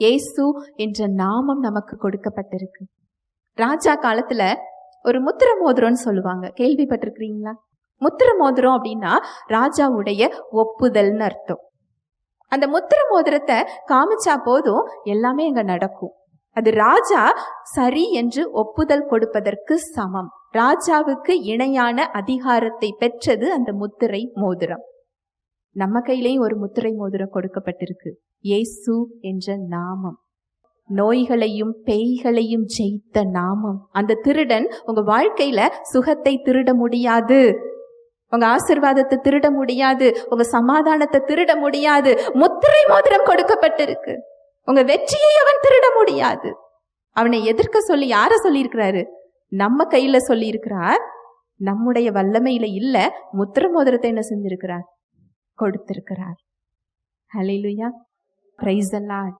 இயேசு என்ற நாமம் நமக்கு கொடுக்கப்பட்டிருக்கு. ராஜா காலத்துல ஒரு முத்திர மோதிரம்னு சொல்லுவாங்க. கேள்விப்பட்டிருக்கிறீங்களா? முத்திர மோதிரம் அப்படின்னா ராஜாவுடைய ஒப்புதல்னு அர்த்தம். அந்த முத்திர மோதிரத்தை காமிச்சா போதும் எல்லாமே அங்க நடக்கும். அது ராஜா சரி என்று ஒப்புதல் கொடுப்பதற்கு சமம். ராஜாவுக்கு இணையான அதிகாரத்தை பெற்றது அந்த முத்திரை மோதிரம். நம்ம கையிலையும் ஒரு முத்திரை மோதிரம் கொடுக்கப்பட்டிருக்கு. இயேசு என்ற நாமம். நோய்களையும் பேய்களையும் ஜெயித்த நாமம். அந்த திருடன் உங்க வாழ்க்கையில சுகத்தை திருட முடியாது. உங்க ஆசிர்வாதத்தை திருட முடியாது. உங்க சமாதானத்தை திருட முடியாது. முத்திரை மோதிரம் கொடுக்கப்பட்டிருக்கு. உங்க வெற்றியை அவன் திருட முடியாது. அவனை எதிர்க்க சொல்லி யார சொல்லியிருக்கிறாரு? நம்ம கையில சொல்லியிருக்கிறார். நம்முடைய வல்லமையில இல்ல முத்திர மோதிரத்தை என்ன செஞ்சிருக்கிறார்? கொடுத்திருக்கிறார் ஹலிலுயா பிரைஸ் அலாட்